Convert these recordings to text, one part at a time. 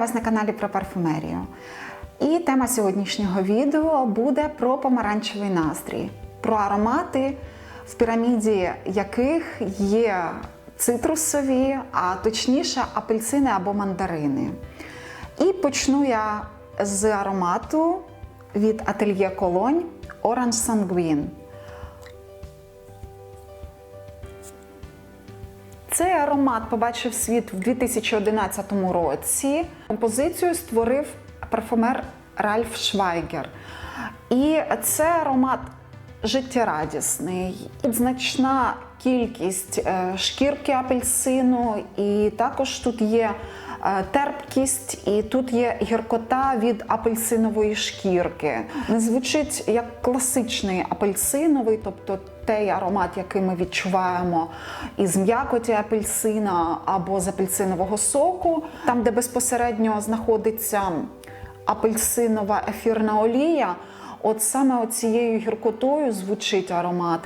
Вас на каналі про парфумерію. І тема сьогоднішнього відео буде про помаранчевий настрій, про аромати, в піраміді яких є цитрусові, а точніше апельсини або мандарини. І почну я з аромату від Atelier Cologne Orange Sanguine. Цей аромат побачив світ в 2011 році. Композицію створив парфумер Ральф Швайгер. І це аромат життєрадісний, значна кількість е, шкірки апельсину, і також тут є е, терпкість, і тут є гіркота від апельсинової шкірки. Не звучить як класичний апельсиновий, тобто той аромат, який ми відчуваємо із м'якоті апельсина або з апельсинового соку, там, де безпосередньо знаходиться апельсинова ефірна олія. От саме цією гіркотою звучить аромат.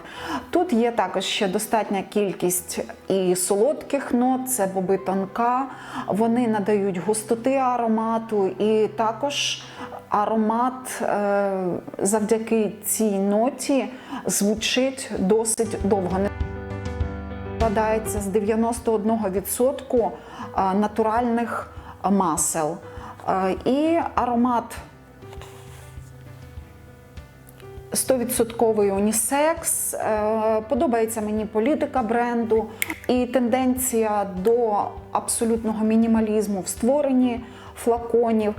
Тут є також ще достатня кількість і солодких нот, це боби тонка. Вони надають густоти аромату, і також аромат е, завдяки цій ноті звучить досить довго. Складається з 91% натуральних масел. І аромат 100% унісекс. Е, Подобається мені політика бренду і тенденція до абсолютного мінімалізму в створенні флаконів.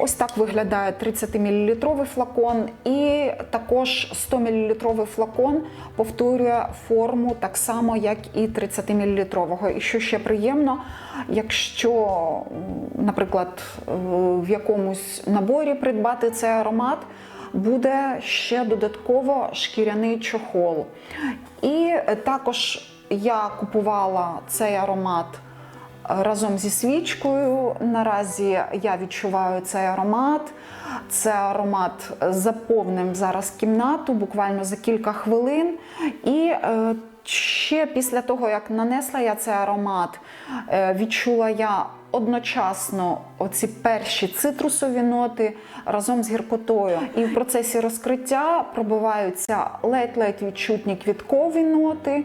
Ось так виглядає 30-мл флакон, і також 100-мл флакон повторює форму так само, як і 30-мл. І що ще приємно, якщо, наприклад, в якомусь наборі придбати цей аромат буде ще додатково шкіряний чохол. І також я купувала цей аромат разом зі свічкою. Наразі я відчуваю цей аромат. Це аромат заповнив зараз кімнату буквально за кілька хвилин. І е, ще після того, як нанесла я цей аромат, е, відчула я одночасно оці перші цитрусові ноти разом з гіркотою. І в процесі розкриття пробиваються ледь-ледь відчутні квіткові ноти.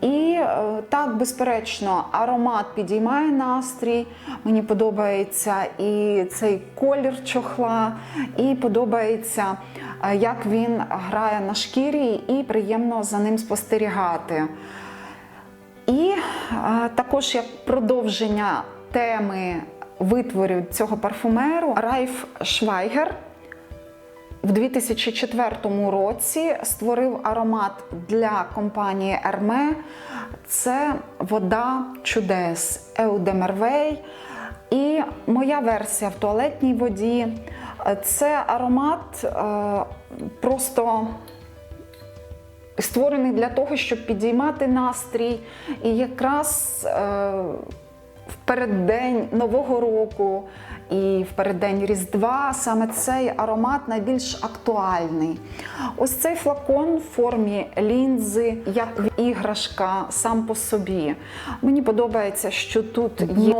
І е, так, безперечно, аромат підіймає настрій. Мені подобається і цей колір чохла, і подобається, е, як він грає на шкірі, і приємно за ним спостерігати. І е, також як продовження теми витворів цього парфумеру Райф Швайгер в 2004 році створив аромат для компанії Ерме. Це вода чудес Еудемервей. І моя версія в туалетній воді. Це аромат е, просто створений для того, щоб підіймати настрій. І якраз е, в переддень Нового року і в переддень Різдва саме цей аромат найбільш актуальний. Ось цей флакон в формі лінзи, як іграшка сам по собі. Мені подобається, що тут є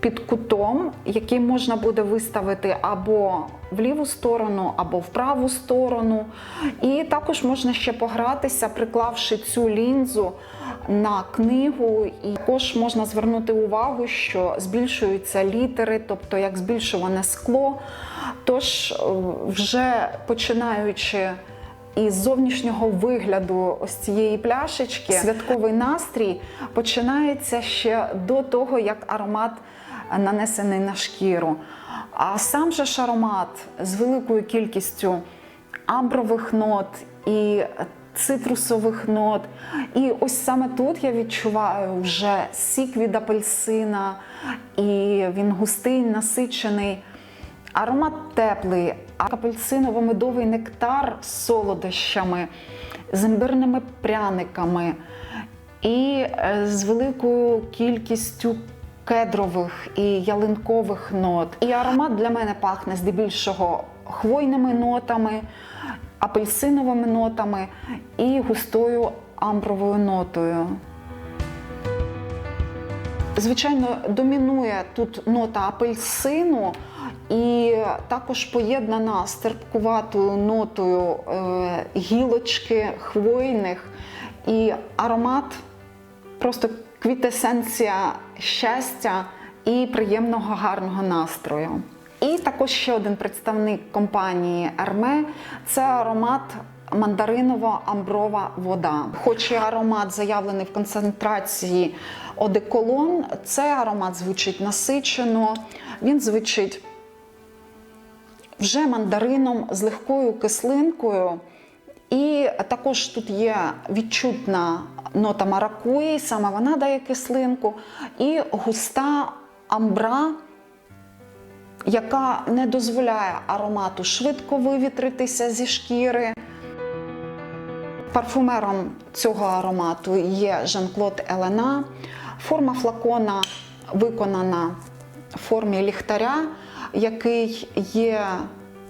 під кутом, який можна буде виставити або в ліву сторону, або в праву сторону. І також можна ще погратися, приклавши цю лінзу на книгу. І також можна звернути увагу, що збільшуються літери, тобто як збільшуване скло. Тож, вже починаючи. І з зовнішнього вигляду ось цієї пляшечки святковий настрій починається ще до того, як аромат нанесений на шкіру. А сам же ж аромат з великою кількістю амбрових нот і цитрусових нот. І ось саме тут я відчуваю вже сік від апельсина, і він густий, насичений. Аромат теплий, апельсиново-медовий нектар з солодощами, з імбирними пряниками і е, з великою кількістю кедрових і ялинкових нот. І аромат для мене пахне здебільшого хвойними нотами, апельсиновими нотами і густою амбровою нотою. Звичайно, домінує тут нота апельсину і також поєднана з терпкуватою нотою е, гілочки хвойних і аромат просто квітесенція щастя і приємного гарного настрою. І також ще один представник компанії Ерме це аромат мандариново-амброва вода. Хоч і аромат заявлений в концентрації одеколон, цей аромат звучить насичено, він звучить вже мандарином з легкою кислинкою. І також тут є відчутна нота маракуї, саме вона дає кислинку, і густа амбра, яка не дозволяє аромату швидко вивітритися зі шкіри. Парфумером цього аромату є Жан-Клод Елена. Форма флакона виконана в формі ліхтаря, який є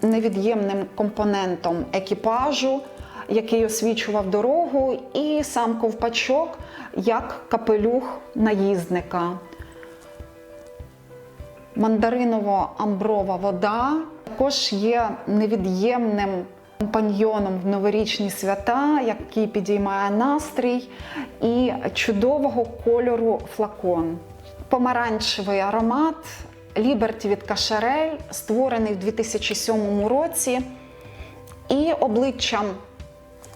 невід'ємним компонентом екіпажу, який освічував дорогу, і сам ковпачок як капелюх наїзника. Мандариново-амброва вода також є невід'ємним компаньйоном в новорічні свята, який підіймає настрій і чудового кольору флакон. Помаранчевий аромат Liberty від Кашарель, створений в 2007 році, і обличчям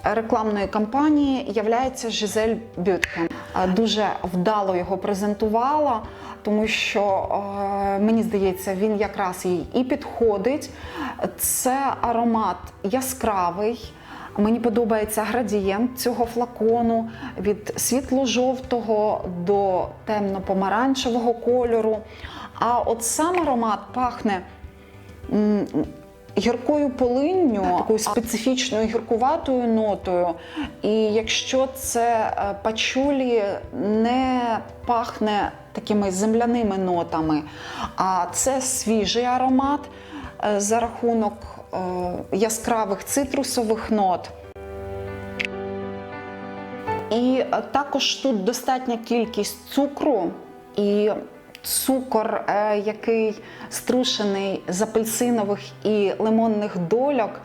рекламної кампанії являється Жизель Бюткен. Е, Дуже вдало його презентувала, тому що е, мені здається, він якраз їй і підходить. Це аромат яскравий. Мені подобається градієнт цього флакону від світло-жовтого до темно-помаранчевого кольору. А от сам аромат пахне гіркою полинню, такою специфічною гіркуватою нотою. І якщо це е, пачулі не пахне такими земляними нотами, а це свіжий аромат е, за рахунок е, яскравих цитрусових нот. І також тут достатня кількість цукру і цукор, е, який струшений з апельсинових і лимонних дольок.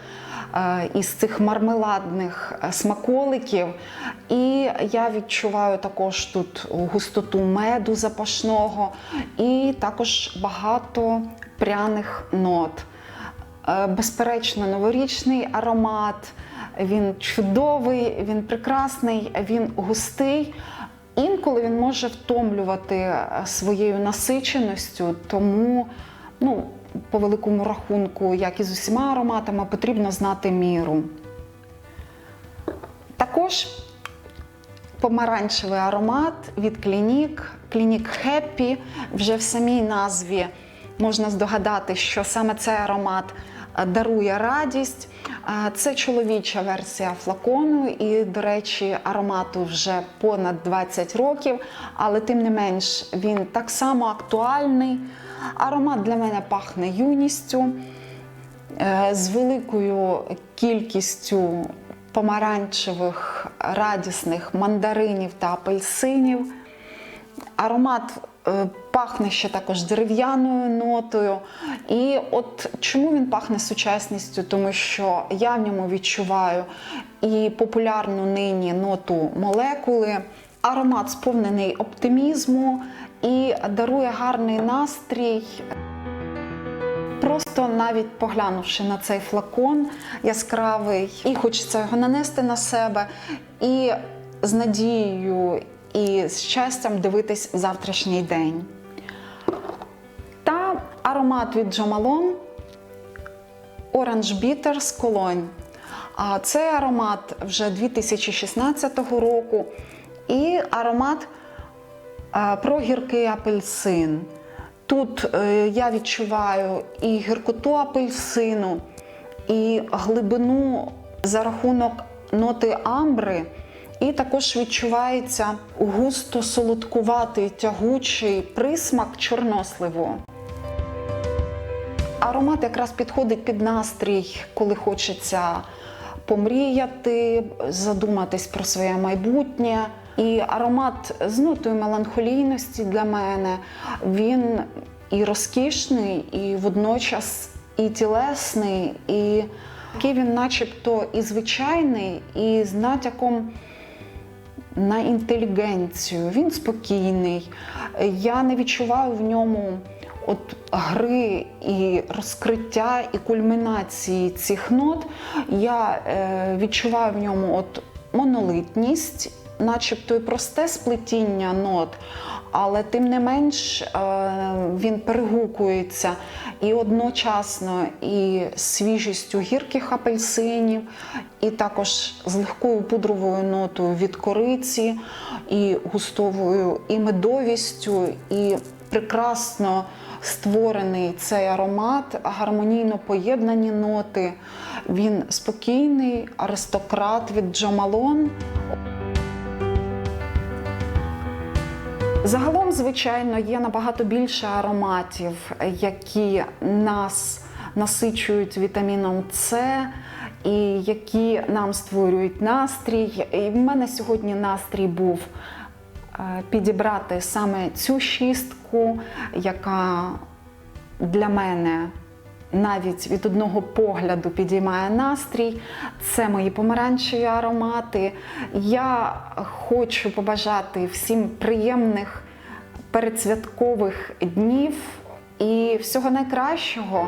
е, Із цих мармеладних е, смаколиків, і я відчуваю також тут густоту меду запашного, і також багато пряних нот. Безперечно, новорічний аромат. Він чудовий, він прекрасний, він густий. Інколи він може втомлювати е, своєю насиченістю, тому, ну, по великому рахунку, як і з усіма ароматами, потрібно знати міру. Також помаранчевий аромат від Клінік, Клінік Happy. Вже в самій назві можна здогадати, що саме цей аромат дарує радість. Е, Це чоловіча версія флакону, і, до речі, аромату вже понад 20 років, але тим не менш він так само актуальний. Аромат для мене пахне юністю е, з великою кількістю помаранчевих радісних мандаринів та апельсинів. Аромат е, пахне ще також дерев'яною нотою. І от чому він пахне сучасністю? Тому що я в ньому відчуваю і популярну нині ноту молекули. Аромат сповнений оптимізму і дарує гарний настрій. Просто навіть поглянувши на цей флакон яскравий, і хочеться його нанести на себе, і з надією і з щастям дивитись завтрашній день. Аромат від Джамалон Orange Bitters Cologne. А цей аромат вже 2016 року. І аромат е, про гіркий апельсин. Тут е, я відчуваю і гіркоту апельсину, і глибину за рахунок ноти амбри, і також відчувається густо солодкуватий тягучий присмак чорносливу. Аромат якраз підходить під настрій, коли хочеться помріяти, задуматись про своє майбутнє. І аромат з нотою меланхолійності для мене він і розкішний, і водночас і тілесний, і такий він, начебто, і звичайний, і з натяком на інтелігенцію. Він спокійний. Я не відчуваю в ньому от гри і розкриття і кульмінації цих нот. Я е, відчуваю в ньому от монолитність, начебто і просте сплетіння нот, але тим не менш е, він перегукується і одночасно і свіжістю гірких апельсинів, і також з легкою пудровою нотою від кориці, і густовою і медовістю, і прекрасно створений цей аромат, гармонійно поєднані ноти. Він спокійний, аристократ від Джамалон. Загалом, звичайно, є набагато більше ароматів, які нас насичують вітаміном С і які нам створюють настрій. І в мене сьогодні настрій був підібрати саме цю шістку, яка для мене навіть від одного погляду підіймає настрій. Це мої помаранчеві аромати. Я хочу побажати всім приємних передсвяткових днів і всього найкращого.